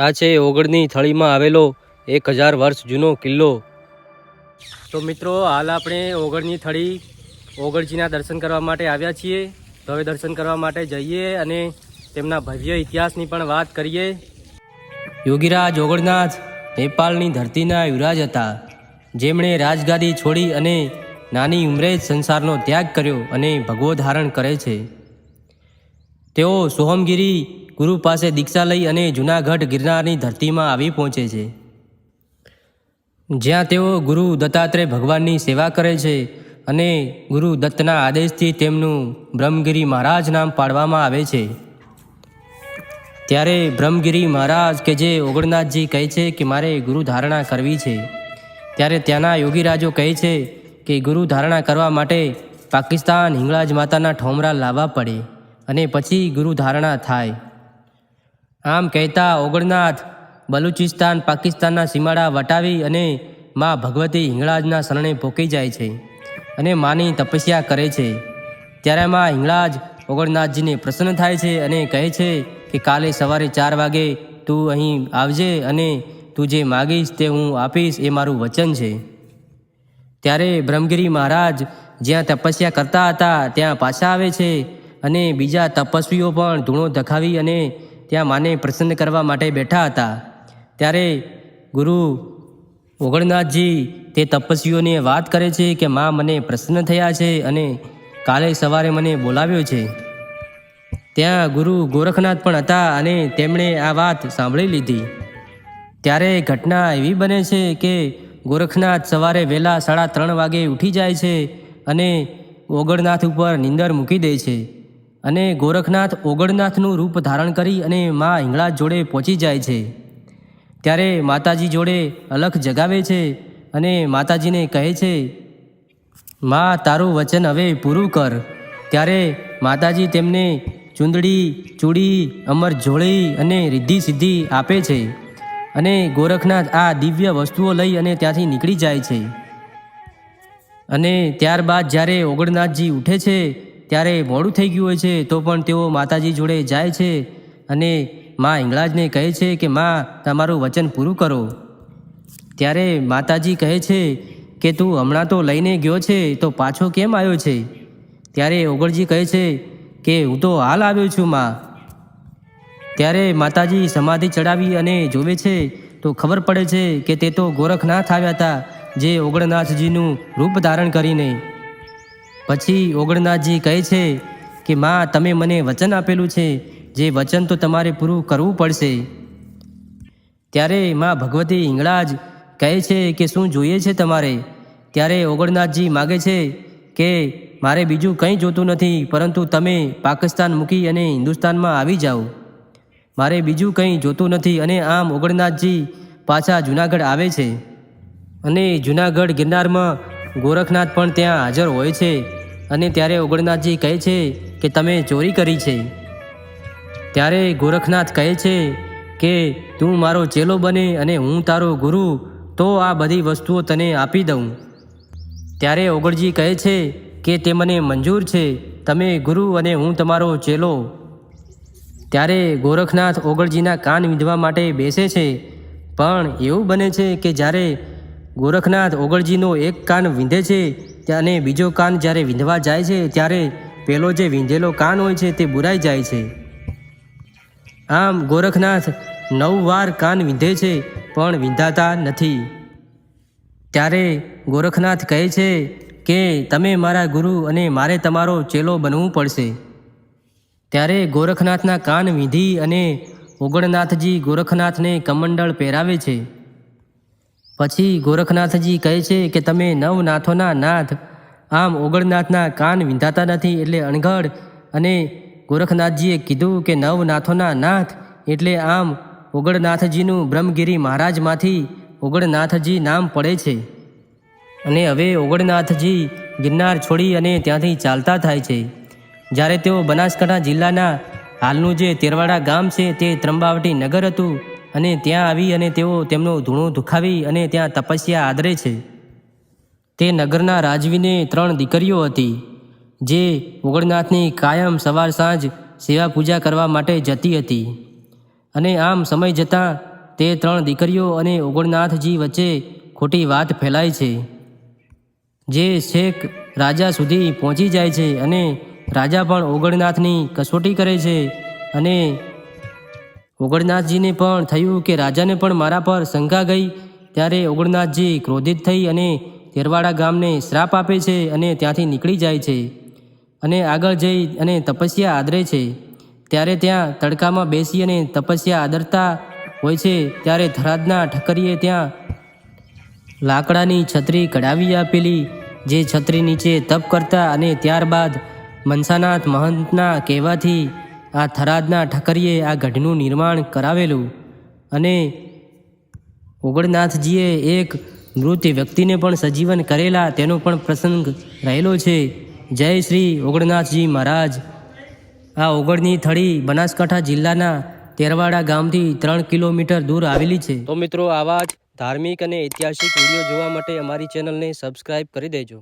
આ છે ઓગળની થળીમાં આવેલો એક હજાર વર્ષ જૂનો કિલ્લો. તો મિત્રો, હાલ આપણે ઓગળની થળી ઓગળજીના દર્શન કરવા માટે આવ્યા છીએ. તો હવે દર્શન કરવા માટે જઈએ અને તેમના ભવ્ય ઇતિહાસની પણ વાત કરીએ. યોગીરાજ ઓગળનાથ નેપાળની ધરતીના યુવરાજ હતા. જેમણે રાજગાદી છોડી અને નાની ઉંમરે જ સંસારનો ત્યાગ કર્યો અને ભગવો ધારણ કરે છે. તેઓ સોહમગીરી ગુરુ પાસે દીક્ષા લઈ અને જૂનાગઢ ગિરનારની ધરતીમાં આવી પહોંચે છે. જ્યાં તેઓ ગુરુ દત્તાત્રેય ભગવાનની સેવા કરે છે અને ગુરુ દત્તના આદેશથી તેમનું બ્રહ્મગીરી મહારાજ નામ પાડવામાં આવે છે. ત્યારે બ્રહ્મગીરી મહારાજ કે જે ઓગણનાથજી કહે છે કે મારે ગુરુ ધારણા કરવી છે. ત્યારે ત્યાંના યોગીરાજો કહે છે કે ગુરુ ધારણા કરવા માટે પાકિસ્તાન હિંગળાજ માતાના ઠોમરા લાવવા પડે અને પછી ગુરુ ધારણા થાય. આમ કહેતા ઓગણનાથ, બલુચિસ્તાન પાકિસ્તાનના સીમાડા વટાવી અને મા ભગવતી હિંગળાજના શરણે પોકી જાય છે અને માની તપસ્યા કરે છે. ત્યારે મા હિંગળાજ ઓગણનાથજીને પ્રસન્ન થાય છે અને કહે છે કે કાલે સવારે ચાર વાગે તું અહીં આવજે અને તું જે માગીશ તે હું આપીશ એ મારું વચન છે. ત્યારે બ્રહ્મગીરી મહારાજ જ્યાં તપસ્યા કરતા હતા ત્યાં પાછા આવે છે અને બીજા તપસ્વીઓ પણ ધૂણો ધખાવી અને ત્યાં માને પ્રસન્ન કરવા માટે બેઠા હતા. ત્યારે ગુરુ ઓગણનાથજી તે તપસ્વીઓને વાત કરે છે કે, મા, મને પ્રસન્ન થયા છે અને કાલે સવારે મને બોલાવ્યો છે. ત્યાં ગુરુ ગોરખનાથ પણ હતા અને તેમણે આ વાત સાંભળી લીધી. ત્યારે ઘટના એવી બને છે કે, ગોરખનાથ સવારે વહેલા સાડા ત્રણ વાગે ઉઠી જાય છે અને ઓગણનાથ ઉપર નીંદર મૂકી દે છે. અને ગોરખનાથ ઓગળનાથનું રૂપ ધારણ કરી અને મા હિંગળાજ જોડે પહોંચી જાય છે. ત્યારે માતાજી જોડે અલખ જગાવે છે અને માતાજીને કહે છે, મા, તારું વચન હવે પૂરું કર. ત્યારે માતાજી તેમને ચૂંદડી, ચૂડી, અમર જોડી અને રિદ્ધિ સિદ્ધિ આપે છે અને ગોરખનાથ આ દિવ્ય વસ્તુઓ લઈ અને ત્યાંથી નીકળી જાય છે. અને ત્યારબાદ જ્યારે ઓગળનાથજી ઉઠે છે ત્યારે મોડું થઈ ગયું હોય છે, તો પણ તેઓ માતાજી જોડે જાય છે અને મા હિંગળાજને કહે છે કે, મા, તમારું વચન પૂરું કરો. ત્યારે માતાજી કહે છે કે, તું હમણાં તો લઈને ગયો છે, તો પાછો કેમ આવ્યો છે? ત્યારે ઓગળજી કહે છે કે, હું તો હાલ આવ્યો છું, માં. ત્યારે માતાજી સમાધિ ચડાવી અને જોવે છે, તો ખબર પડે છે કે તે તો ગોરખનાથ આવ્યા હતા, જે ઓગણનાથજીનું રૂપ ધારણ કરીને. પછી ઓગણનાથજી કહે છે કે, માં, તમે મને વચન આપેલું છે. જે વચન તો તમારે પૂરું કરવું પડશે. ત્યારે માં ભગવતી હિંગળાજ કહે છે કે, શું જોઈએ છે તમારે? ત્યારે ઓગણનાથજી માગે છે કે, મારે બીજું કંઈ જોતું નથી, પરંતુ તમે પાકિસ્તાન મૂકી અને હિન્દુસ્તાનમાં આવી જાઓ. મારે બીજું કંઈ જોતું નથી અને આમ ઓગણનાથજી પાછા જુનાગઢ આવે છે. અને જુનાગઢ ગિરનારમાં ગોરખનાથ પણ ત્યાં હાજર હોય છે. અને ત્યારે ઓગણનાથજી કહે છે કે તમે ચોરી કરી છે. ત્યારે ગોરખનાથ કહે છે કે, તું મારો ચેલો બને અને હું તારો ગુરુ, તો આ બધી વસ્તુઓ તને આપી દઉં. ત્યારે ઓગળજી કહે છે કે, તે મને મંજૂર છે. તમે ગુરુ અને હું તમારો ચેલો. ત્યારે ગોરખનાથ ઓગળજીના કાન વિંધવા માટે બેસે છે. પણ એવું બને છે કે જ્યારે ગોરખનાથ ઓગળજીનો એક કાન વિંધે છે અને બીજો કાન જ્યારે વિંધવા જાય છે, ત્યારે પેલો જે વિંધેલો કાન હોય છે તે બુરાઈ જાય છે. આમ ગોરખનાથ નવ વાર કાન વિંધે છે, પણ વિંધાતા નથી. ત્યારે ગોરખનાથ કહે છે કે, તમે મારા ગુરુ અને મારે તમારો ચેલો બનવું પડશે. ત્યારે ગોરખનાથના કાન વિંધી અને ઓગણનાથજી ગોરખનાથને કમંડળ પહેરાવે છે. પછી ગોરખનાથજી કહે છે કે તમે નવનાથોના નાથ. આમ ઓગળનાથના કાન વિંધાતા નથી એટલે અણઘડ અને ગોરખનાથજીએ કીધું કે નવનાથોના નાથ એટલે આમ ઓગળનાથજીનું બ્રહ્મગીરી મહારાજમાંથી ઓગળનાથજી નામ પડે છે. અને હવે ઓગળનાથજી ગિરનાર છોડી અને ત્યાંથી ચાલતા થાય છે. જ્યારે તેઓ બનાસકાંઠા જિલ્લાના હાલનું જે તેરવાડા ગામ છે તે ત્રંબાવટી નગર હતું અને ત્યાં આવી અને તેઓ તેમનો ધૂણો દુખાવી અને ત્યાં તપસ્યા આદરે છે. તે નગરના રાજવીને ત્રણ દીકરીઓ હતી, જે ઓગણનાથની કાયમ સવાર સાંજ સેવા પૂજા કરવા માટે જતી હતી. અને આમ સમય જતાં તે ત્રણ દીકરીઓ અને ઓગણનાથજી વચ્ચે ખોટી વાત ફેલાય છે, જે શેખ રાજા સુધી પહોંચી જાય છે અને રાજા પણ ઓગણનાથની કસોટી કરે છે અને ઓગણનાથજીને પણ થયું કે રાજાને પણ મારા પર શંકા ગઈ, ત્યારે ઓગણનાથજી ક્રોધિત થઈ અને તેરવાડા ગામને શ્રાપ આપે છે અને ત્યાંથી નીકળી જાય છે અને આગળ જઈ અને તપસ્યા આદરે છે. ત્યારે ત્યાં તડકામાં બેસી અને તપસ્યા આદરતા હોય છે, ત્યારે થરાદના ઠકરીએ ત્યાં લાકડાની છત્રી કઢાવી આપેલી, જે છત્રી નીચે તપ કરતા અને ત્યારબાદ મનસાનાથ મહંતના કહેવાથી આ થરાદના ઠકરીએ આ ગઢનું નિર્માણ કરાવેલું અને ઓગણનાથજીએ એક મૃત વ્યક્તિને પણ સજીવન કરેલા તેનો પણ પ્રસંગ રહેલો છે. જય શ્રી ઓગણનાથજી મહારાજ. આ ઓગળની થળી બનાસકાંઠા જિલ્લાના તેરવાડા ગામથી ત્રણ કિલોમીટર દૂર આવેલી છે. તો મિત્રો આવા જ ધાર્મિક અને ઐતિહાસિક વીડિયો જોવા માટે અમારી ચેનલને સબસ્ક્રાઈબ કરી દેજો.